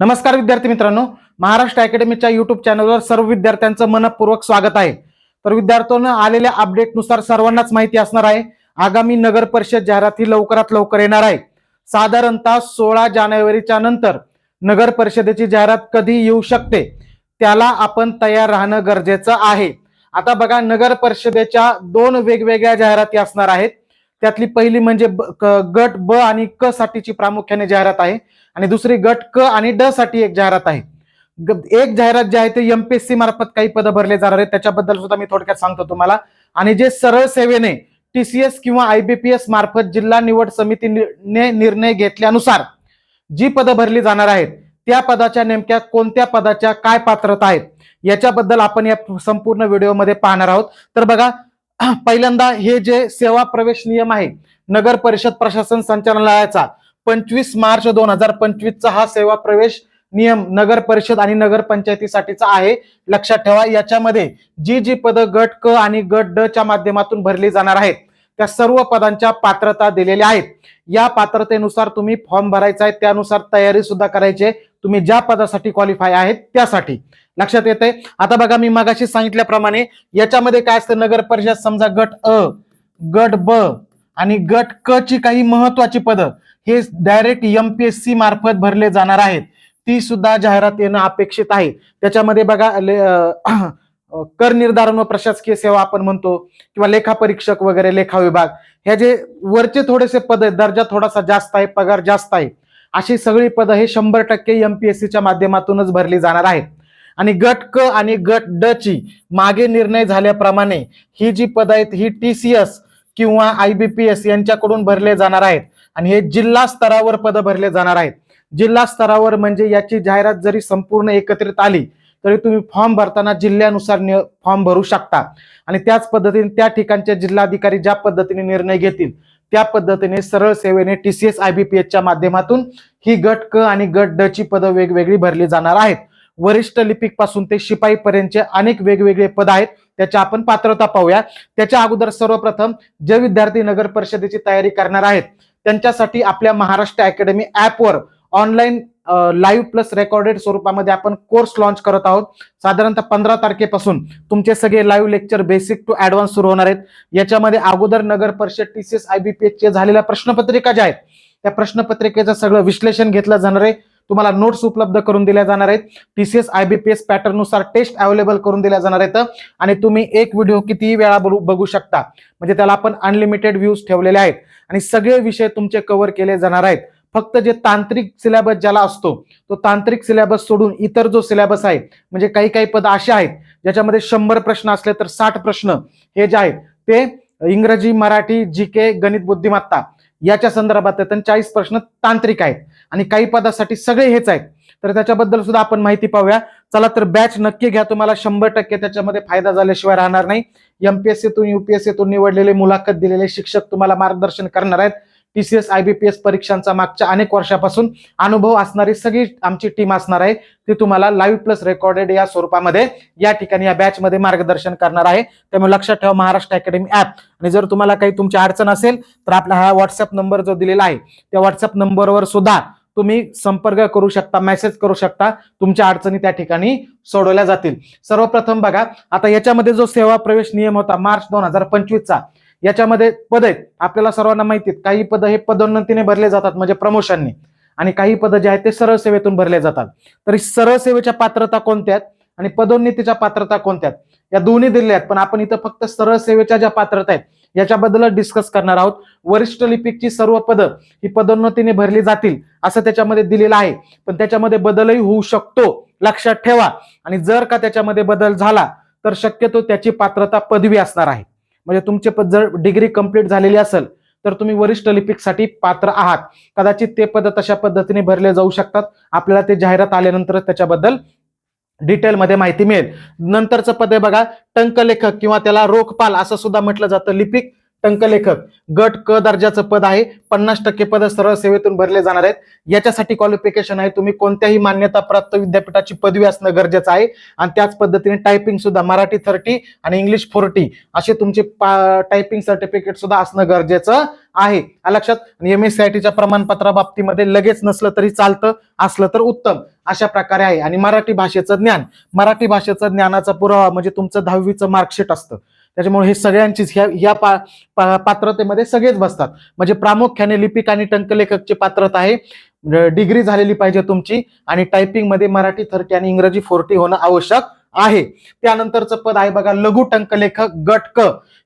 नमस्कार विद्यार्थी मित्रांनो. महाराष्ट्र अकॅडमीच्या युट्यूब चॅनलवर सर्व विद्यार्थ्यांचं मनपूर्वक स्वागत आहे. तर विद्यार्थ्यांना आलेल्या अपडेटनुसार सर्वांनाच माहिती असणार आहे. आगामी नगर परिषद जाहिरात ही लवकरात लवकर येणार आहे. साधारणतः सोळा जानेवारीच्या नंतर नगर परिषदेची जाहिरात कधी येऊ शकते? त्याला आपण तयार राहणं गरजेचं आहे. आता बघा नगर परिषदेच्या दोन वेगवेगळ्या जाहिराती असणार आहेत. त्यातली पहिली म्हणजे क- गट ब आणि क साठीची प्रामुख्याने जाहिरात आहे. आणि दुसरी गट क आणि ड साठी एक जाहिरात आहे. ग- एक जाहिरात जी आहे ते एमपीएससी मार्फत काही पदं भरले जाणार आहेत. त्याच्याबद्दल सुद्धा मी थोडक्यात सांगतो तुम्हाला. आणि जे सरळ सेवेने टीसीएस किंवा आयबीपीएस मार्फत जिल्हा निवड समितीने निर्णय घेतल्यानुसार जी पदं भरली जाणार आहेत त्या पदाच्या नेमक्या कोणत्या पदाच्या काय पात्रता आहेत याच्याबद्दल आपण या संपूर्ण व्हिडिओमध्ये पाहणार आहोत. तर बघा पहिल्यांदा हे जे सेवा प्रवेश नियम आहे नगर परिषद प्रशासन संचालनालयाचा पंचवीस मार्च दोन हजार पंचवीसचा हा सेवा प्रवेश नियम नगर परिषद आणि नगर पंचायतीसाठीचा आहे. लक्षात ठेवा याच्यामध्ये जी जी पदं गट क आणि गट ड च्या माध्यमातून भरली जाणार आहेत त्या सर्व पदांच्या पात्रता दिलेल्या आहेत. या पात्रतेनुसार तुम्ही फॉर्म भरायचा आहे त्यानुसार तयारी सुद्धा करायची आहे. तुम्ही ज्या पदासाठी क्वालिफाय आहेत त्यासाठी. लक्षात येते आता बघा मी मगाशी सांगितल्याप्रमाणे याच्यामध्ये काय असतं? नगर परिषद समजा गट अ गट ब आणि गट क ची काही महत्वाची पदं हे डायरेक्ट एमपीएससी मार्फत भरले जाणार आहेत. ती सुद्धा जाहिरात येणं अपेक्षित आहे. त्याच्यामध्ये बघा ले- कर निर्धारण व प्रशासकीय सेवा आपण म्हणतो किंवा लेखा परीक्षक वगैरे लेखा विभाग हे जे वरचे थोडेसे पद आहेत दर्जा थोडासा जास्त आहे पगार जास्त आहे अशी सगळी पदं हे शंभर टक्के एमपीएससीच्या माध्यमातूनच भरली जाणार आहेत. आणि गट क आणि गट ड ची मागे निर्णय झाल्याप्रमाणे ही जी पद आहेत ही टी सी एस किंवा आयबीपीएस यांच्याकडून भरले जाणार आहेत. आणि हे जिल्हा स्तरावर पदं भरले जाणार आहेत. जिल्हा स्तरावर म्हणजे याची जाहिरात जरी संपूर्ण एकत्रित आली तरी तुम्ही फॉर्म भरताना जिल्ह्यानुसार फॉर्म भरू शकता. आणि त्याच पद्धतीने त्या ठिकाणचे जिल्हाधिकारी ज्या पद्धतीने निर्णय घेतील त्या पद्धतीने सरळ सेवेने टीसीएस आयबीपीएसच्या माध्यमातून ही गट क आणि गट ड ची पदं वेगवेगळी भरली जाणार आहेत. वरिष्ठ लिपिकपासून ते शिपाई पर्यंतचे अनेक वेगवेगळे पद आहेत. त्याच्या आपण पात्रता पाहूया. त्याच्या अगोदर सर्वप्रथम जे विद्यार्थी नगर परिषदेची तयारी करणार आहेत त्यांच्यासाठी आपल्या महाराष्ट्र अकॅडमी ऍपवर ऑनलाईन लाईव्ह प्लस रेकॉर्डेड स्वरूपामध्ये आपण कोर्स लॉन्च करत आहोत. साधारणतः पंधरा तारखेपासून तुमचे सगळे live lecture basic to advance सुरू होणार आहेत. याच्यामध्ये अगोदर नगर परिषद टीसीएस आयबीपीएस चे झालेल्या प्रश्नपत्रिका ज्या आहेत त्या प्रश्नपत्रिकेचं सगळं विश्लेषण घेतलं जाणार आहे. तुम्हाला नोट्स उपलब्ध करून दिल्या जाणार आहेत. पीसीएस आयबीपीएस पॅटर्ननुसार टेस्ट अवेलेबल करून दिल्या जाणार आहेत. आणि तुम्ही एक व्हिडिओ कितीही वेळा बघू बघू शकता. म्हणजे त्याला आपण अनलिमिटेड व्ह्यूज ठेवलेले आहेत. आणि सगळे विषय तुमचे कव्हर केले जाणार आहेत. फक्त जे तांत्रिक सिलेबस ज्याला असतो तो तांत्रिक सिलेबस सोडून इतर जो सिलेबस आहे म्हणजे काही काही पद असे आहेत ज्याच्यामध्ये शंभर प्रश्न असले तर साठ प्रश्न हे जे आहेत ते इंग्रजी मराठी जी के गणित बुद्धिमत्ता याच्या संदर्भात आहेत आणि चाळीस प्रश्न तांत्रिक आहेत. आणि काही पदासाठी सगळे हेच आहेत. तर त्याच्याबद्दल सुद्धा आपण माहिती पाहूया. चला तर बॅच नक्की घ्या तुम्हाला. शंभर टक्के त्याच्यामध्ये फायदा झाल्याशिवाय राहणार नाही. एमपीएससीतून युपीएससीतून निवडलेले मुलाखत दिलेले शिक्षक तुम्हाला मार्गदर्शन करणार आहेत. टीसीएस आयबीपीएस परीक्षांचा मागच्या अनेक वर्षापासून अनुभव असणारी सगळी आमची टीम असणार आहे. ती तुम्हाला लाईव्ह प्लस रेकॉर्डेड या स्वरूपामध्ये या ठिकाणी या बॅचमध्ये मार्गदर्शन करणार आहे. त्यामुळे लक्षात ठेवा महाराष्ट्र अकॅडमी ऍप आणि जर तुम्हाला काही तुमची अडचण असेल तर आपला हा व्हॉट्सअप नंबर जो दिलेला आहे त्या व्हॉट्सअप नंबरवर सुद्धा तुम्ही संपर्क करू शकता मेसेज करू शकता तुमच्या अडचणी त्या ठिकाणी सोडवल्या जातील. सर्वप्रथम बघा आता याच्यामध्ये जो सेवा प्रवेश नियम होता मार्च दोन हजार पंचवीसचा याच्यामध्ये पद आहेत आपल्याला सर्वांना माहिती आहेत काही पद हे पदोन्नतीने भरले जातात म्हणजे प्रमोशनने आणि काही पद जे आहेत ते सरळ सेवेतून भरले जातात. तर सरळ सेवेच्या पात्रता कोणत्या आहेत? आणि पदोन्नतीच्या पात्रता कोणत्या आहेत? या दोन्ही दिल्या आहेत पण आपण इथं फक्त सरळ सेवेच्या ज्या पात्रता आहेत याच्याबद्दल डिस्कस करणार आहोत. वरिष्ठ लिपिकची सर्व पदं ही पदोन्नतीने भरली जातील असं त्याच्यामध्ये दिलेलं आहे. पण त्याच्यामध्ये बदलही होऊ शकतो लक्षात ठेवा. आणि जर का त्याच्यामध्ये बदल झाला तर शक्यतो त्याची पात्रता पदवी असणार आहे. म्हणजे तुमचे पद जर डिग्री कंप्लीट झालेली असेल तर तुम्ही वरिष्ठ लिपिकसाठी पात्र आहात. कदाचित ते पद तशा पद्धतीने भरले जाऊ शकतात. आपल्याला ते जाहिरात आल्यानंतर त्याच्याबद्दल डिटेलमध्ये माहिती मिळेल. नंतरचं पद आहे बघा टंकलेखक किंवा त्याला रोखपाल असं सुद्धा म्हटलं जातं लिपिक. टंकलेखक. गट क दर्जाचं पद आहे. पन्नास टक्के पद सरळ सेवेतून भरले जाणार आहेत. याच्यासाठी क्वालिफिकेशन आहे. तुम्ही कोणत्याही मान्यता प्राप्त विद्यापीठाची पदवी असणं गरजेचं आहे. आणि त्याच पद्धतीने टायपिंग सुद्धा मराठी थर्टी आणि इंग्लिश फोर्टी असे तुमचे टायपिंग सर्टिफिकेट सुद्धा असणं गरजेचं आहे. लक्षात? एम एस सीआयटीच्या प्रमाणपत्रा बाबतीमध्ये लगेच नसलं तरी चालतं असलं तर उत्तम. अशा प्रकारे आहे. आणि मराठी भाषेचं ज्ञान. मराठी भाषेचं ज्ञानाचा पुरावा म्हणजे तुमचं दहावीचं मार्कशीट असतं. त्याच्यामुळे हे सगळ्यांचीच ह्या या पा, पा, पात्रतेमध्ये सगळेच बसतात. म्हणजे प्रामुख्याने लिपिक आणि टंकलेखकची पात्रता आहे. म्हणजे डिग्री झालेली पाहिजे तुमची आणि टायपिंगमध्ये मराठी थर्टी आणि इंग्रजी फोर्टी होणं आवश्यक आहे. त्यानंतरचं पद आहे बघा लघु टंकलेखक गट क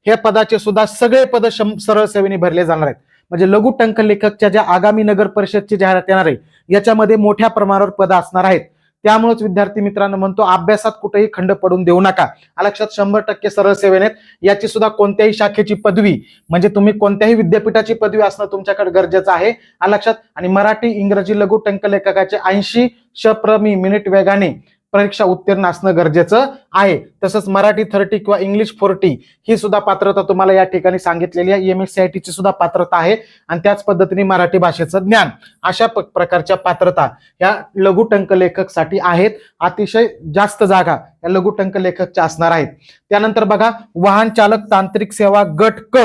हे पदाचे सुद्धा सगळे पद शं- सरळ सेवेने भरले जाणार आहेत. म्हणजे लघु टंकलेखकच्या ज्या आगामी नगर परिषदची जाहिरात येणार आहे याच्यामध्ये मोठ्या प्रमाणावर पद असणार आहेत. त्यामुळेच विद्यार्थी मित्रांनो म्हणतो अभ्यासात कुठेही खंड पडून देऊ नका. लक्षात शंभर टक्के सरळ सेवेने याची सुद्धा कोणत्याही शाखेची पदवी म्हणजे तुम्ही कोणत्याही विद्यापीठाची पदवी असणं तुमच्याकडे गरजेचं आहे. आ लक्षात आणि मराठी इंग्रजी लघु टंकलेखकाचे ऐंशी शप्रमी मिनिट वेगाने परीक्षा उत्तीर्ण असणं गरजेचं आहे. तसंच मराठी थर्टी किंवा इंग्लिश फोर्टी ही सुद्धा पात्रता तुम्हाला या ठिकाणी सांगितलेली आहे. एम एस सी आय टीची सुद्धा पात्रता आहे. आणि त्याच पद्धतीने मराठी भाषेचं ज्ञान अशा प- प्रकारच्या पात्रता या लघु लेखकसाठी आहेत. अतिशय जास्त जागा या लघु लेखकच्या असणार आहेत. त्यानंतर बघा वाहन चालक तांत्रिक सेवा गट क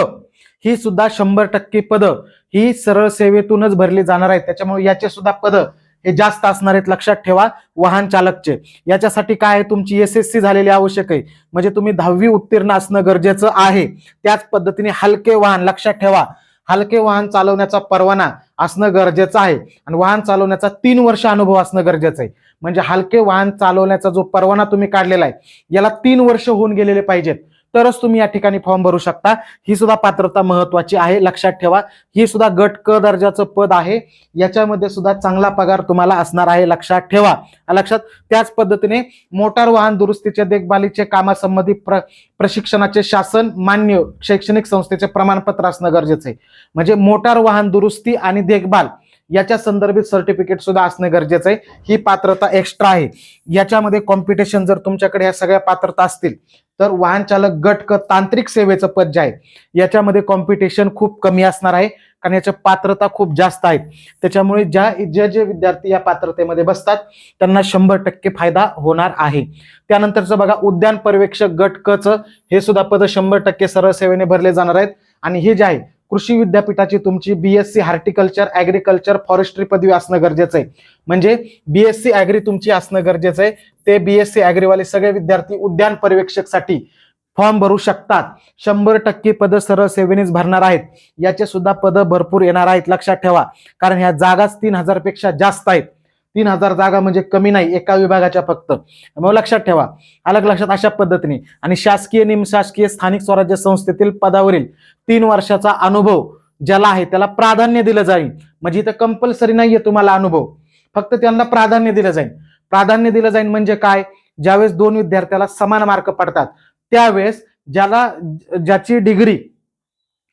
ही सुद्धा शंभर टक्के पद ही सरळ सेवेतूनच भरली जाणार आहेत. त्याच्यामुळे याचे सुद्धा पदं हे जास्त असणार आहेत लक्षात ठेवा वाहन चालकचे. याच्यासाठी काय आहे? तुमची एस एस सी झालेली आवश्यक आहे. म्हणजे तुम्ही दहावी उत्तीर्ण असणं गरजेचं आहे. त्याच पद्धतीने हलके वाहन लक्षात ठेवा. हलके वाहन चालवण्याचा परवाना असणं गरजेचं आहे. आणि वाहन चालवण्याचा तीन वर्ष अनुभव असणं गरजेचं आहे. म्हणजे हलके वाहन चालवण्याचा जो परवाना तुम्ही काढलेला आहे याला तीन वर्ष होऊन गेलेले पाहिजेत. तरच तुम्ही या ठिकाणी फॉर्म भरू शकता. ही सुद्धा पात्रता महत्वाची आहे. लक्षात ठेवा. ही सुद्धा गट क दर्जाचं पद आहे. याच्यामध्ये सुद्धा चांगला पगार तुम्हाला असणार आहे. लक्षात ठेवा. लक्षात त्याच पद्धतीने मोटार वाहन दुरुस्तीच्या देखभालीचे कामासंबंधी प्र प्रशिक्षणाचे शासन मान्य शैक्षणिक संस्थेचे प्रमाणपत्र असणं गरजेचं आहे. म्हणजे मोटार वाहन दुरुस्ती आणि देखभाल याच्या संदर्भित सर्टिफिकेट सुद्धा असणं गरजेचं आहे. ही पात्रता एक्स्ट्रा आहे. याच्यामध्ये कॉम्पिटिशन जर तुमच्याकडे ह्या सगळ्या पात्रता असतील तर वाहन चालक गट क तांत्रिक सेवेचं पद जे आहे याच्यामध्ये कॉम्पिटिशन खूप कमी असणार आहे. कारण याच्या पात्रता खूप जास्त आहेत. त्याच्यामुळे ज्या जे जे विद्यार्थी या पात्रतेमध्ये बसतात त्यांना शंभर टक्के फायदा होणार आहे. त्यानंतरचं बघा उद्यान पर्यवेक्षक गट क हे सुद्धा पद शंभर टक्के सरळ सेवेने भरले जाणार आहेत. आणि हे जे आहे कृषी विद्यापीठाची तुमची बीएससी हार्टिकल्चर ऍग्रिकल्चर फॉरेस्ट्री पदवी असणं गरजेचं आहे. म्हणजे बीएससी ऍग्री तुमची असणं गरजेचं आहे. ते बीएससी ऍग्रीवाले सगळे विद्यार्थी उद्यान पर्यवेक्षकसाठी फॉर्म भरू शकतात. शंभर टक्के पदं सरळ सेवेनेच भरणार आहेत. याचे सुद्धा पदं भरपूर येणार आहेत. लक्षात ठेवा. कारण ह्या जागाच तीन हजारपेक्षा जास्त आहेत. तीन हजार जागा म्हणजे कमी नाही एका विभागाच्या फक्त. मग लक्षात ठेवा अलग लक्षात अशा पद्धतीने. आणि शासकीय निमशासकीय स्थानिक स्वराज्य संस्थेतील पदावरील तीन वर्षाचा अनुभव ज्याला आहे त्याला प्राधान्य दिलं जाईल. म्हणजे इथं कंपल्सरी नाहीये तुम्हाला अनुभव. फक्त त्यांना प्राधान्य दिलं जाईल. प्राधान्य दिलं जाईल म्हणजे काय? ज्यावेळेस दोन विद्यार्थ्याला समान मार्क पडतात त्यावेळेस ज्याला ज्याची डिग्री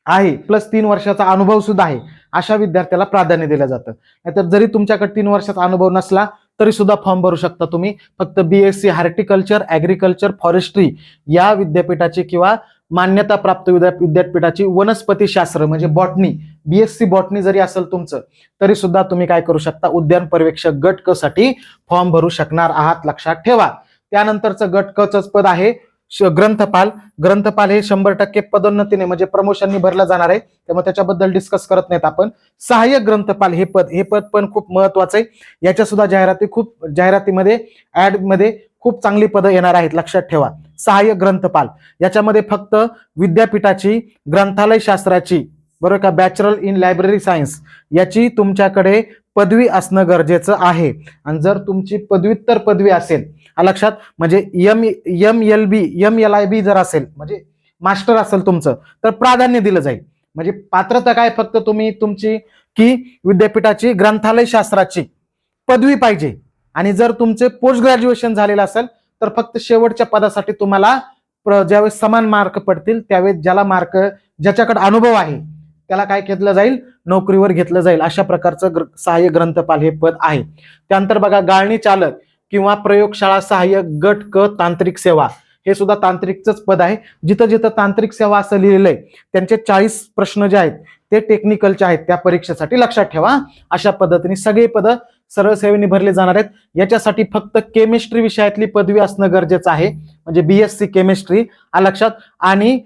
आहे प्लस तीन वर्षाचा अनुभव सुद्धा आहे अशा विद्यार्थ्याला प्राधान्य दिलं जातं. नाहीतर जरी तुमच्याकडे तीन वर्षाचा अनुभव नसला तरी सुद्धा फॉर्म भरू शकता तुम्ही. फक्त बीएससी हार्टिकल्चर ऍग्रिकल्चर फॉरेस्ट्री या विद्यापीठाची किंवा मान्यता प्राप्त विद्यापीठाची वनस्पती शास्त्र म्हणजे बॉटनी बीएससी बॉटनी जरी असेल तुमचं तरी सुद्धा तुम्ही काय करू शकता? उद्यान पर्यवेक्षक गट क साठी फॉर्म भरू शकणार आहात लक्षात ठेवा. त्यानंतरचं गट कच पद आहे ग्रंथपाल. ग्रंथपाल हे शंभर टक्के पदोन्नतीने म्हणजे प्रमोशननी भरलं जाणार आहे. त्यामुळे त्याच्याबद्दल डिस्कस करत नाहीत आपण. सहाय्यक ग्रंथपाल हे पद हे पद पण खूप महत्वाचं आहे. याच्या सुद्धा जाहिराती खूप जाहिरातीमध्ये ऍडमध्ये खूप चांगली पदं येणार आहेत. लक्षात ठेवा. सहाय्यक ग्रंथपाल. याच्यामध्ये फक्त विद्यापीठाची ग्रंथालय शास्त्राची बरोबर का? बॅचलर इन लायब्ररी सायन्स याची तुमच्याकडे पदवी असणं गरजेचं आहे. आणि जर तुमची पदव्युत्तर पदवी असेल लक्षात म्हणजे M M L B M L I B जर असेल म्हणजे मास्टर असेल तुमचं तर प्राधान्य दिलं जाईल. म्हणजे पात्रता काय फक्त तुम्ही तुमची की विद्यापीठाची ग्रंथालय शास्त्राची पदवी पाहिजे. आणि जर तुमचे पोस्ट ग्रॅज्युएशन झालेलं असेल तर फक्त शेवटच्या पदासाठी तुम्हाला प्र- ज्यावेळेस समान मार्क पडतील त्यावेळेस ज्याला मार्क ज्याच्याकडे अनुभव आहे त्याला काय घेतलं जाईल? नोकरीवर घेतलं जाईल अशा प्रकारचं ग्र- सहाय्यक ग्रंथपाल हे पद आहे. त्यानंतर बघा गाळणी चालक. किंवा प्रयोगशाळा सहाय्यक गट क तांत्रिक सेवा. हे सुद्धा तांत्रिकच पद आहे. जिथं जिथं तांत्रिक सेवा असं लिहिलेलं आहे त्यांचे चाळीस प्रश्न जे आहेत ते टेक्निकलचे आहेत. त्या परीक्षेसाठी लक्षात ठेवा. अशा पद्धतीने सगळे पद सरळ सेवेने भरले जाणार आहेत. याच्यासाठी फक्त केमिस्ट्री विषयातली पदवी असणं गरजेचं आहे. म्हणजे बीएससी केमिस्ट्री हा लक्षात. आणि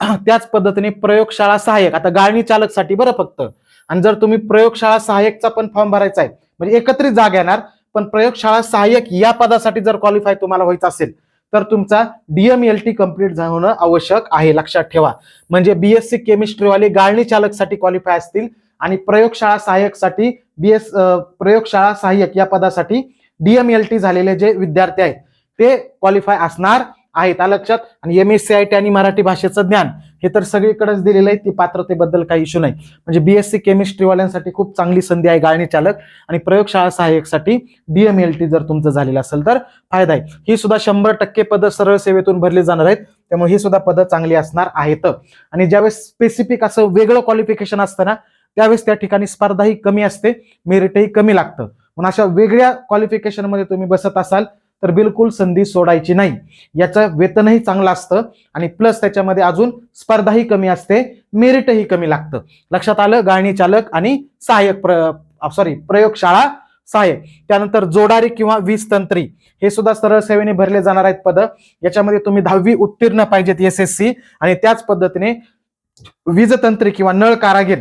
त्याच पद्धतीने प्रयोगशाळा सहाय्यक. आता गाळणी चालकसाठी बरं फक्त. आणि जर तुम्ही प्रयोगशाळा सहाय्यकचा पण फॉर्म भरायचा आहे म्हणजे एकत्रित जाग येणार पण प्रयोगशाळा सहाय्यक या पदासाठी जर क्वालिफाय तुम्हाला व्हायचं असेल तर तुमचा डीएमएलटी कंप्लीट होणं आवश्यक आहे. लक्षात ठेवा. म्हणजे बीएससी केमिस्ट्रीवाले गाळणी चालकसाठी क्वालिफाय असतील आणि प्रयोगशाळा सहाय्यकसाठी बीएस प्रयोगशाळा सहाय्यक या पदासाठी डीएमएलटी झालेले जे विद्यार्थी आहेत ते क्वालिफाय असणार. आहेत लक्षात. आणि M S C I T आणि मराठी भाषेचं ज्ञान हे तर सगळीकडेच दिलेलं आहे. ती पात्रतेबद्दल काही इश्यू नाही. म्हणजे बीएससी केमिस्ट्रीवाल्यांसाठी खूप चांगली संधी आहे गाळणी चालक आणि प्रयोगशाळा सहाय्यकसाठी डीएमएलटी जर तुमचं झालेलं असेल तर फायदा आहे. ही सुद्धा शंभर टक्के पदं सरळ सेवेतून भरली जाणार आहेत. त्यामुळे ही सुद्धा पदं चांगली असणार आहेत. आणि ज्यावेळेस स्पेसिफिक असं वेगळं क्वालिफिकेशन असतं ना त्यावेळेस त्या ठिकाणी स्पर्धाही कमी असते मेरिटही कमी लागतं. म्हणून अशा वेगळ्या क्वालिफिकेशनमध्ये तुम्ही बसत असाल तर बिलकुल संधी सोडायची नाही. याचं वेतनही चांगलं असतं आणि प्लस त्याच्यामध्ये अजून स्पर्धाही कमी असते मेरिटही कमी लागतं. लक्षात आलं? गाळणी चालक आणि सहाय्यक प्र सॉरी प्रयोगशाळा सहाय्यक. त्यानंतर जोडारी किंवा वीज तंत्री. हे सुद्धा सरळ सेवेने भरले जाणार आहेत पद. याच्यामध्ये तुम्ही दहावी उत्तीर्ण पाहिजेत एस एस सी आणि त्याच पद्धतीने वीजतंत्री किंवा नळ कारागीर.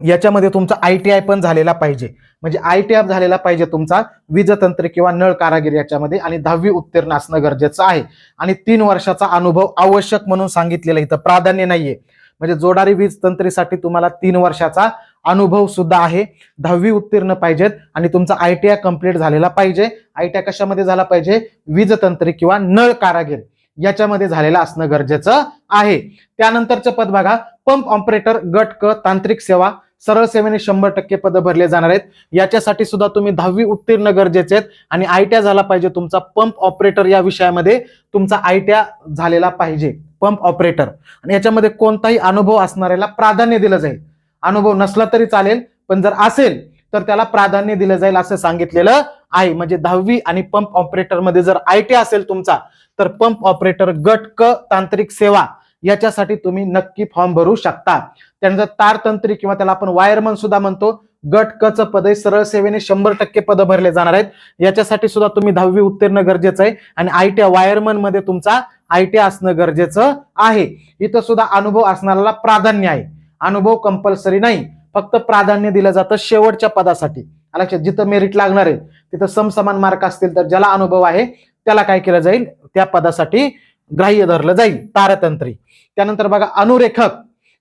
याच्यामध्ये तुमचा आय टी आय पण झालेला पाहिजे. म्हणजे आय टी आय झालेला पाहिजे तुमचा वीजतंत्र किंवा नळ कारागिर याच्यामध्ये आणि दहावी उत्तीर्ण असणं गरजेचं आहे. आणि तीन वर्षाचा अनुभव आवश्यक म्हणून सांगितलेलं इथं प्राधान्य नाहीये. म्हणजे जोडारी वीज तंत्रीसाठी तुम्हाला तीन वर्षाचा अनुभव सुद्धा आहे. दहावी उत्तीर्ण पाहिजेत आणि तुमचा आय टी आय कंप्लीट झालेला पाहिजे. आय टी आय कशामध्ये झाला पाहिजे? वीजतंत्री किंवा नळ कारागीर याच्यामध्ये झालेलं असणं गरजेचं आहे. त्यानंतरचं पद बघा. पंप ऑपरेटर गट क तांत्रिक सेवा सरळ सेवेने शंभर टक्के पद भरले जाणार आहेत. याच्यासाठी सुद्धा तुम्ही दहावी उत्तीर्ण गरजेचे आहेत आणि आयट्या झाला पाहिजे तुमचा पंप ऑपरेटर या विषयामध्ये तुमचा आयट्या झालेला पाहिजे. Pump operator. आणि याच्यामध्ये कोणताही अनुभव असणाऱ्याला प्राधान्य दिलं जाईल. अनुभव नसला तरी चालेल पण जर असेल तर त्याला प्राधान्य दिलं जाईल असं सांगितलेलं आहे. म्हणजे दहावी आणि पंप ऑपरेटरमध्ये जर आयटी असेल तुमचा तर पंप ऑपरेटर गट क तांत्रिक सेवा याच्यासाठी तुम्ही नक्की फॉर्म भरू शकता. त्यानंतर तारतंत्री किंवा त्याला आपण वायरमन सुद्धा म्हणतो गट कच पद सरळ सेवेने शंभर टक्के पद भरले जाणार आहेत. याच्यासाठी सुद्धा तुम्ही दहावी उत्तीर्ण गरजेचं आहे आणि आय टी वायरमनमध्ये तुमचा आय टी असणं गरजेचं आहे. इथं सुद्धा अनुभव असणाऱ्याला प्राधान्य आहे. अनुभव कंपल्सरी नाही. फक्त प्राधान्य दिलं जातं शेवटच्या पदासाठी. लक्षात जिथं मेरिट लागणार आहे तिथं समसमान मार्क असतील तर ज्याला अनुभव आहे त्याला काय केलं जाईल? त्या पदासाठी ग्राह्य धरलं जाईल. तारतंत्री. त्यानंतर बघा अनुरेखक.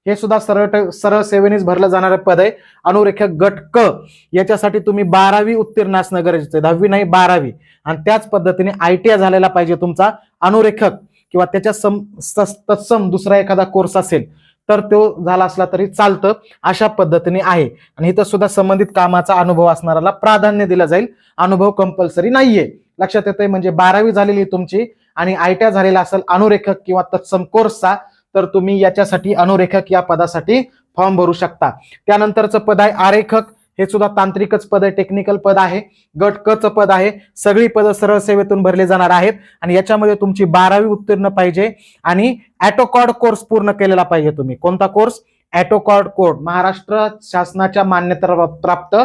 हे सुद्धा सरळ सरळ सेवेनेच भरलं जाणारं पद आहे. अनुरेखक गट क याच्यासाठी तुम्ही बारावी उत्तीर्ण असणं गरजेचं आहे दहावी नाही बारावी. आणि त्याच पद्धतीने आय टी आय झालेला पाहिजे तुमचा अनुरेखक किंवा त्याच्या सम सस- तत्सम दुसरा एखादा कोर्स असेल तर तो झाला असला तरी चालतं अशा पद्धतीने आहे. आणि इथं सुद्धा संबंधित कामाचा अनुभव असणाऱ्याला प्राधान्य दिलं जाईल. अनुभव कंपल्सरी नाहीये. लक्षात येतंय म्हणजे बारावी झालेली आहे तुमची आणि आयट्या झालेला असेल अनुरेखक किंवा तत्सम कोर्सचा तर तुम्ही याच्यासाठी अनुरेखक या पदासाठी फॉर्म भरू शकता. त्यानंतरचं पद आहे आरेखक. हे सुद्धा तांत्रिकच पद आहे टेक्निकल पद आहे गट कच पद आहे. सगळी पदं सरळ सेवेतून भरले जाणार आहेत आणि याच्यामध्ये तुमची बारावी उत्तीर्ण पाहिजे आणि ॲटोकॉड कोर्स पूर्ण केलेला पाहिजे तुम्ही. कोणता कोर्स? ॲटोकॉड कोड महाराष्ट्र शासनाच्या मान्यता प्राप्त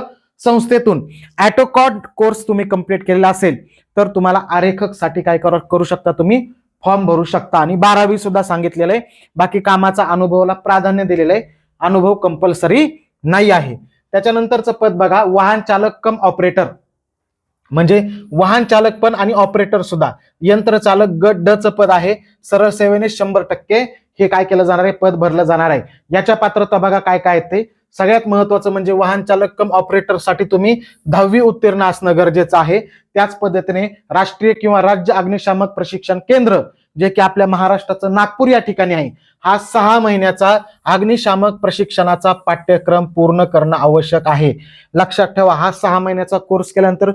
संस्थेतून. ॲटोकॉड कोर्स तुम्ही कंप्लीट केलेला असेल तर तुम्हाला आरेखकसाठी काय करू शकता तुम्ही? फॉर्म भरू शकता. आणि बारावी सुद्धा सांगितलेलं आहे बाकी कामाचा अनुभवाला प्राधान्य दिलेलं आहे अनुभव कंपल्सरी नाही आहे. त्याच्यानंतरचं पद बघा. वाहन चालक कम ऑपरेटर म्हणजे वाहन चालक पण आणि ऑपरेटर सुद्धा. यंत्रचालक गट ड च पद आहे. सरळ सेवेने शंभर टक्के हे काय केलं जाणार आहे? पद भरलं जाणार आहे. याच्या पात्रता बघा काय काय आहेत ते. सगळ्यात महत्वाचं म्हणजे वाहन चालक कम ऑपरेटरसाठी तुम्ही दहावी उत्तीर्ण असणं गरजेचं आहे. त्याच पद्धतीने राष्ट्रीय किंवा राज्य अग्निशामक प्रशिक्षण केंद्र जे की आपल्या महाराष्ट्राचं नागपूर या ठिकाणी आहे हा सहा महिन्याचा अग्निशामक प्रशिक्षणाचा पाठ्यक्रम पूर्ण करणं आवश्यक आहे. लक्षात ठेवा हा सहा महिन्याचा कोर्स केल्यानंतर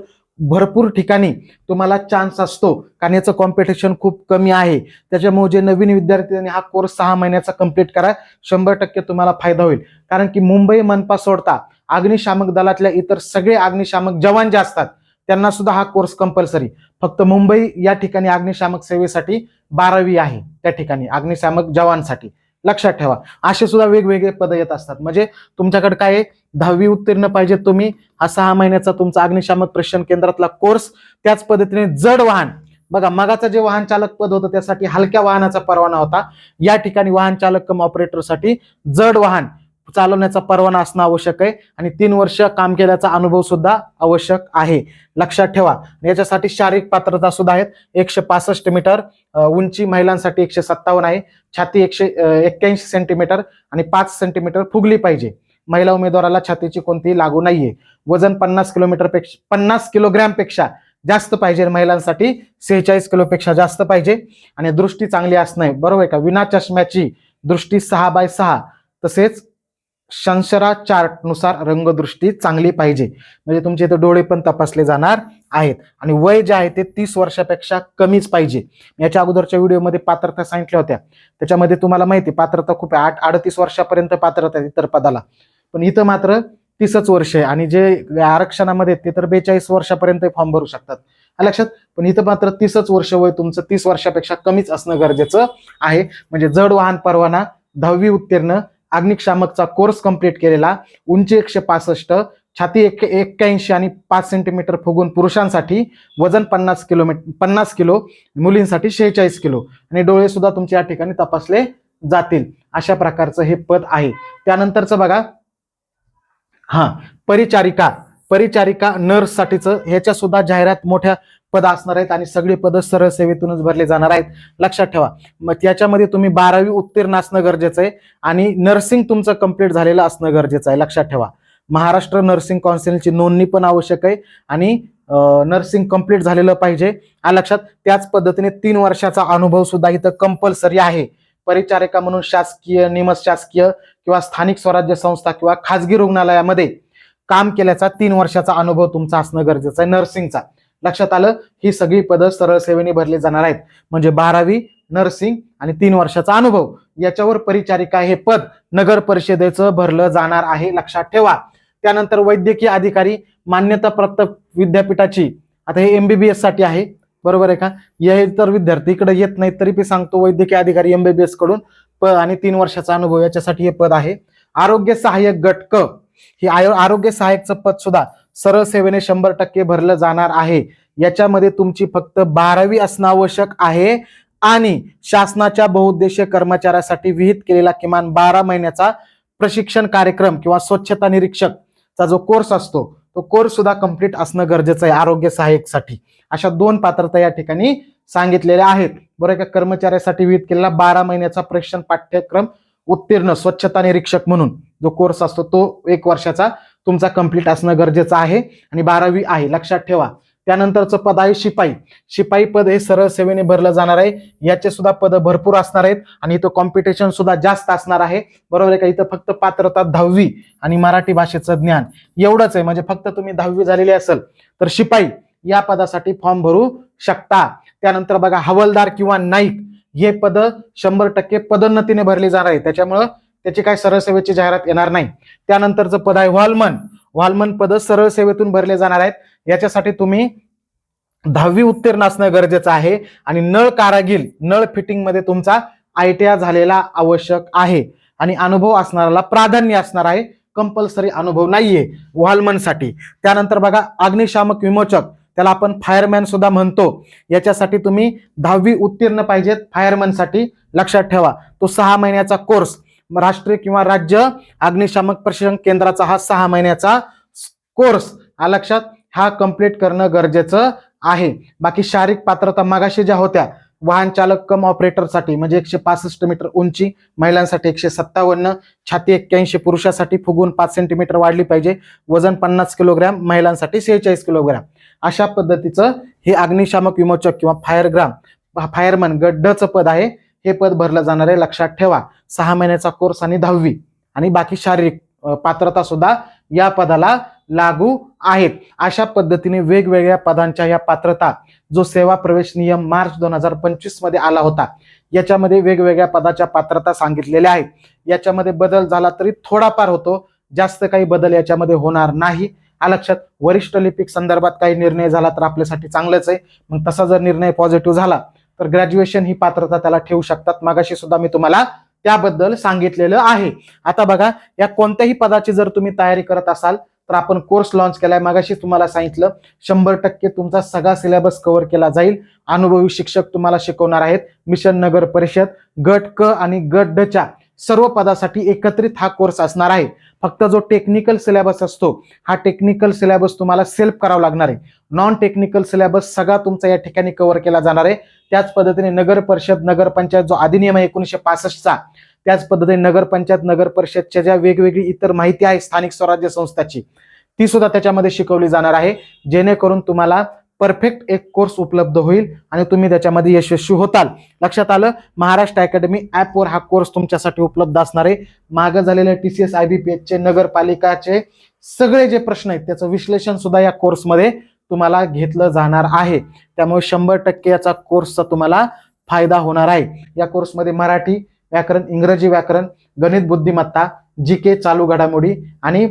भरपूर ठिकाणी तुम्हाला चान्स असतो. कारण याचं कॉम्पिटिशन खूप कमी आहे. त्याच्यामुळे जे नवीन विद्यार्थ्यांनी हा कोर्स सहा महिन्याचा कंप्लीट करा शंभर टक्के तुम्हाला फायदा होईल. कारण की मुंबई मनपा सोडता अग्निशामक दलातल्या इतर सगळे अग्निशामक जवान जे असतात त्यांना सुद्धा हा कोर्स कंपल्सरी फक्त मुंबई या ठिकाणी अग्निशामक सेवेसाठी बारावी आहे त्या ठिकाणी अग्निशामक जवानसाठी. लक्षात ठेवा. असे सुद्धा वेगवेगळे पद येत असतात. म्हणजे तुमच्याकडे काय आहे? दहावी उत्तीर्ण पाहिजे तुम्ही. हा सहा महिन्याचा तुमचा अग्निशामक प्रशिक्षण केंद्रातला कोर्स त्याच पद्धतीने जड वाहन. बघा मगाचं जे वाहन चालक पद होतं त्यासाठी हलक्या वाहनाचा परवाना होता. या ठिकाणी वाहन चालक कम ऑपरेटरसाठी जड वाहन. चालवण्याचा परवाना असणं आवश्यक आहे. आणि तीन वर्ष काम केल्याचा अनुभव सुद्धा आवश्यक आहे. लक्षात ठेवा. याच्यासाठी शारीरिक पात्रता सुद्धा आहेत. एकशे पासष्ट मीटर उंची महिलांसाठी एकशे सत्तावन्न आहे. छाती एकशे एक्क्याऐंशी सेंटीमीटर आणि पाच सेंटीमीटर फुगली पाहिजे. महिला उमेदवाराला छातीची कोणतीही लागू नाहीये. वजन पन्नास किलोमीटरपेक्षा पन्नास किलोग्रॅमपेक्षा जास्त पाहिजे महिलांसाठी. सेहेचाळीस किलोपेक्षा जास्त पाहिजे. आणि दृष्टी चांगली असणं बरोबर आहे का? विना चष्म्याची दृष्टी सहा बाय सहा. तसेच शंशरा चार्टनुसार रंगदृष्टी चांगली पाहिजे. म्हणजे तुमचे इथे डोळे पण तपासले जाणार आहेत. आणि वय जे आहे ते तीस वर्षापेक्षा कमीच पाहिजे. याच्या अगोदरच्या व्हिडिओमध्ये पात्रता सांगितल्या होत्या. त्याच्यामध्ये तुम्हाला माहिती पात्रता खूप आहे. आठ अडतीस वर्षापर्यंत पात्रता आहे इतर पदाला. पण इथं मात्र तीसच वर्ष आहे. आणि जे आरक्षणामध्ये ते तर बेचाळीस वर्षापर्यंत फॉर्म भरू शकतात. लक्षात? पण इथं मात्र तीसच वर्ष वय तुमचं तीस वर्षापेक्षा कमीच असणं गरजेचं आहे. म्हणजे जड वाहन परवाना दहावी उत्तीर्ण अग्निशामकचा कोर्स कंप्लीट केलेला. उंची एकशे पासष्ट छाती एक एक्क्याऐंशी आणि पाच सेंटीमीटर फुगून पुरुषांसाठी वजन पन्नास किलोमीटर पन्नास किलो मुलींसाठी शेहेचाळीस किलो. आणि डोळे सुद्धा तुमच्या या ठिकाणी तपासले जातील. अशा प्रकारचं हे पद आहे. त्यानंतरचं बघा. हा परिचारिका. परिचारिका नर्ससाठीचं ह्याच्या सुद्धा जाहिरात मोठ्या पद असणार आहेत आणि सगळी पद सरळ सेवेतूनच भरले जाणार आहेत. लक्षात ठेवा. मग त्याच्यामध्ये तुम्ही बारावी उत्तीर्ण असणं गरजेचं आहे आणि नर्सिंग तुमचं कंप्लीट झालेलं असणं गरजेचं आहे. लक्षात ठेवा. महाराष्ट्र नर्सिंग कौन्सिलची नोंदणी पण आवश्यक आहे आणि नर्सिंग कंप्लीट झालेलं पाहिजे. आ लक्षात त्याच पद्धतीने तीन वर्षाचा अनुभव सुद्धा इथं कंपल्सरी आहे. परिचारिका म्हणून शासकीय निमशासकीय किंवा स्थानिक स्वराज्य संस्था किंवा खाजगी रुग्णालयामध्ये काम केल्याचा तीन वर्षाचा अनुभव तुमचा असणं गरजेचं आहे. नर्सिंगचा लक्षात आलं ही सगळी पदं सरळ सेवेने भरली जाणार आहेत. म्हणजे बारावी नर्सिंग आणि तीन वर्षाचा अनुभव. याच्यावर परिचारिका हे पद नगर परिषदेचं भरलं जाणार आहे लक्षात ठेवा. त्यानंतर वैद्यकीय अधिकारी मान्यताप्राप्त विद्यापीठाची. आता हे एमबीबीएससाठी आहे. बरोबर आहे का? हे तर विद्यार्थी इकडे येत नाहीत तरी मी सांगतो वैद्यकीय अधिकारी एमबीबीएसकडून. प आणि तीन वर्षाचा अनुभव याच्यासाठी हे पद आहे. आरोग्य सहाय्यक गट क हे आरोग्य सहाय्यकचं पद सुद्धा सरळ सेवेने शंभर टक्के भरलं जाणार आहे. याच्यामध्ये तुमची फक्त बारावी असणं आवश्यक आहे आणि शासनाच्या बहुउद्देशीय कर्मचाऱ्यासाठी विहित केलेला किमान बारा महिन्याचा प्रशिक्षण कार्यक्रम किंवा स्वच्छता निरीक्षकचा जो कोर्स असतो तो कोर्स सुद्धा कंप्लीट असणं गरजेचं आहे आरोग्य सहाय्यकसाठी. अशा दोन पात्रता या ठिकाणी सांगितलेल्या आहेत. बरं का कर्मचाऱ्यासाठी विहित केलेला बारा महिन्याचा प्रशिक्षण पाठ्यक्रम उत्तीर्ण स्वच्छता निरीक्षक म्हणून जो कोर्स असतो तो एक वर्षाचा तुमचा कंप्लीट असणं गरजेचं आहे. आणि बारावी आहे लक्षात ठेवा. त्यानंतरचं पद आहे शिपाई. शिपाई पद हे सरळ सेवेने भरलं जाणार आहे. याचे सुद्धा पद भरपूर असणार आहेत. आणि इथं कॉम्पिटिशन सुद्धा जास्त असणार आहे. बरोबर आहे का? इथं फक्त पात्रता दहावी आणि मराठी भाषेचं ज्ञान. एवढंच आहे. म्हणजे फक्त तुम्ही दहावी झालेली असेल तर शिपाई या पदासाठी फॉर्म भरू शकता. त्यानंतर बघा हवलदार किंवा नाईक हे पद शंभर टक्के पदोन्नतीने भरली जाणार आहे. त्याच्यामुळं त्याची काय सरळ सेवेची जाहिरात येणार नाही. त्यानंतरचं पद आहे व्हॉलमन. व्हॉलमन पद सरळ सेवेतून भरले जाणार आहेत. याच्यासाठी तुम्ही दहावी उत्तीर्ण असणं गरजेचं आहे आणि नळ कारागीर नळ फिटिंगमध्ये तुमचा आयटीआय झालेला आवश्यक आहे. आणि अनुभव असणाऱ्याला प्राधान्य असणार आहे. कंपल्सरी अनुभव नाहीये व्हॉलमनसाठी. त्यानंतर बघा अग्निशामक विमोचक. त्याला आपण फायरमॅन सुद्धा म्हणतो. याच्यासाठी तुम्ही दहावी उत्तीर्ण पाहिजेत फायरमॅनसाठी. लक्षात ठेवा. तो सहा महिन्याचा कोर्स. राष्ट्रीय किंवा राज्य अग्निशामक प्रशिक्षण केंद्राचा हा सहा महिन्याचा कोर्स हा लक्षात हा कंप्लीट करणं गरजेचं आहे. बाकी शारीरिक पात्रता मागाशी ज्या होत्या वाहन चालक कम ऑपरेटरसाठी म्हणजे एकशे पासष्ट मीटर उंची महिलांसाठी एकशे सत्तावन्न छाती एक्क्याऐंशी पुरुषासाठी फुगून पाच सेंटीमीटर वाढली पाहिजे वजन पन्नास किलोग्रॅम महिलांसाठी सेहेचाळीस किलोग्रॅम अशा पद्धतीचं हे अग्निशामक विमोचक किंवा फायरग्राम फायरमन गड्डचं पद आहे. हे पद भरलं जाणार आहे. लक्षात ठेवा. सहा महिन्याचा कोर्स आणि दहावी. आणि बाकी शारीरिक पात्रता सुद्धा या पदाला लागू आहेत. अशा पद्धतीने वेगवेगळ्या पदांच्या या पात्रता जो सेवा प्रवेश नियम मार्च दोन हजार पंचवीसमध्ये आला होता याच्यामध्ये वेगवेगळ्या पदाच्या पात्रता सांगितलेल्या आहेत. याच्यामध्ये बदल झाला तरी थोडाफार होतो. जास्त काही बदल याच्यामध्ये होणार नाही. लक्षात वरिष्ठ लिपिक संदर्भात काही निर्णय झाला तर आपल्यासाठी चांगलंच आहे. मग तसा जर निर्णय पॉझिटिव्ह झाला तर ग्रॅज्युएशन ही पात्रता त्याला ठेवू शकतात. मागाशी सुद्धा मी तुम्हाला त्याबद्दल सांगितलेलं आहे. आता बघा या कोणत्याही पदाची जर तुम्ही तयारी करत असाल तर आपण कोर्स लॉन्च केलाय. मागाशी तुम्हाला सांगितलं शंभर टक्के तुमचा सगळा सिलेबस कव्हर केला जाईल. अनुभवी शिक्षक तुम्हाला शिकवणार आहेत. मिशन नगर परिषद गट क आणि गट डच्या सर्व पदासाठी एकत्रित हा कोर्स असणार आहे. फक्त जो टेक्निकल सिलेबस असतो हा टेक्निकल सिलेबस तुम्हाला सेल्फ करावा लागणार आहे. नॉन टेक्निकल सिलेबस सगळा तुमचा या ठिकाणी कव्हर केला जाणार आहे. त्याच पद्धतीने नगर परिषद नगरपंचायत जो अधिनियम आहे एकोणीशे पासष्टचा त्याच पद्धतीने नगरपंचायत नगर परिषदच्या ज्या वेगवेगळी इतर माहिती आहे स्थानिक स्वराज्य संस्थाची ती सुद्धा त्याच्यामध्ये शिकवली जाणार आहे. जेणेकरून तुम्हाला परफेक्ट एक कोर्स उपलब्ध होईल आणि तुम्ही त्याच्यामध्ये यशस्वी होताल. लक्षात आलं? महाराष्ट्र अकॅडमी ॲपवर हा कोर्स तुमच्यासाठी उपलब्ध असणार आहे. मागं झालेले T C S I B P एचचे नगरपालिकाचे सगळे जे प्रश्न आहेत त्याचं विश्लेषण सुद्धा या कोर्समध्ये तुम्हाला घेतलं जाणार आहे. त्यामुळे शंभर टक्के याचा कोर्सचा तुम्हाला फायदा होणार आहे. या कोर्समध्ये मराठी व्याकरण इंग्रजी व्याकरण गणित बुद्धिमत्ता जी के चालू घडामोडी आणि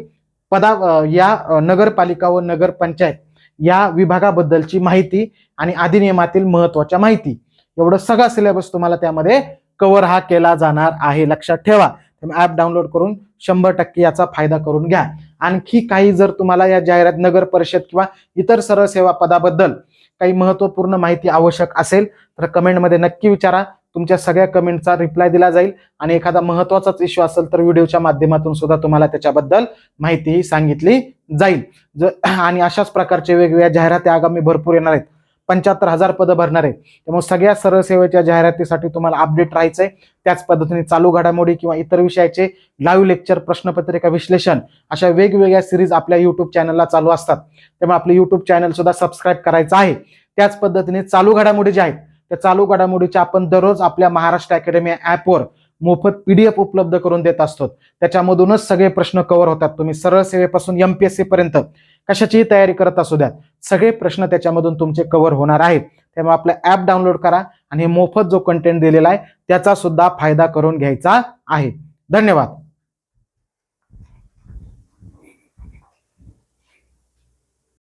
पदा या नगरपालिका व नगरपंचायत या विभागाबद्दलची माहिती आणि अधिनियमातील महत्त्वाच्या माहिती. एवढं सगळा सिलेबस तुम्हाला त्यामध्ये कव्हर हा केला जाणार आहे. लक्षात ठेवा. ऍप डाउनलोड करून शंभर टक्के याचा फायदा करून घ्या. आणखी काही जर तुम्हाला या जाहिरात नगर परिषद किंवा इतर सरळ सेवा पदाबद्दल काही महत्त्वपूर्ण माहिती आवश्यक असेल तर कमेंटमध्ये नक्की विचारा. तुमच्या सगळ्या कमेंटचा रिप्लाय दिला जाईल. आणि एखादा महत्वाचाच इश्यू असेल तर व्हिडिओच्या माध्यमातून सुद्धा तुम्हाला त्याच्याबद्दल माहितीही सांगितली जाईल. ज आणि अशाच प्रकारचे वेगवेगळ्या जाहिराती आगामी भरपूर येणार आहेत. पंच्याहत्तर हजार पदं भरणार आहेत. त्यामुळे सगळ्या सरळ सेवेच्या जाहिरातीसाठी तुम्हाला अपडेट राहायचंय. त्याच पद्धतीने चालू घडामोडी किंवा इतर विषयाचे लाईव्ह लेक्चर प्रश्नपत्रिका विश्लेषण अशा वेगवेगळ्या सिरीज आपल्या युट्यूब चॅनलला चालू असतात. त्यामुळे आपलं युट्यूब चॅनल सुद्धा सबस्क्राईब करायचं आहे. त्याच पद्धतीने चालू घडामोडी ज्या आहेत त्या चालू घडामोडीच्या आपण दररोज आपल्या महाराष्ट्र अकॅडमी ॲपवर मोफत पीडीएफ उपलब्ध करून देत असतो. त्याच्यामधूनच सगळे प्रश्न कव्हर होतात. तुम्ही सरळ सेवेपासून एमपीएससी पर्यंत कशाचीही तयारी करत असू द्या. सगळे प्रश्न त्याच्यामधून तुमचे कव्हर होणार आहेत. त्यामुळे आपलं ऍप डाउनलोड करा आणि मोफत जो कंटेंट दिलेला आहे त्याचा सुद्धा फायदा करून घ्यायचा आहे. धन्यवाद.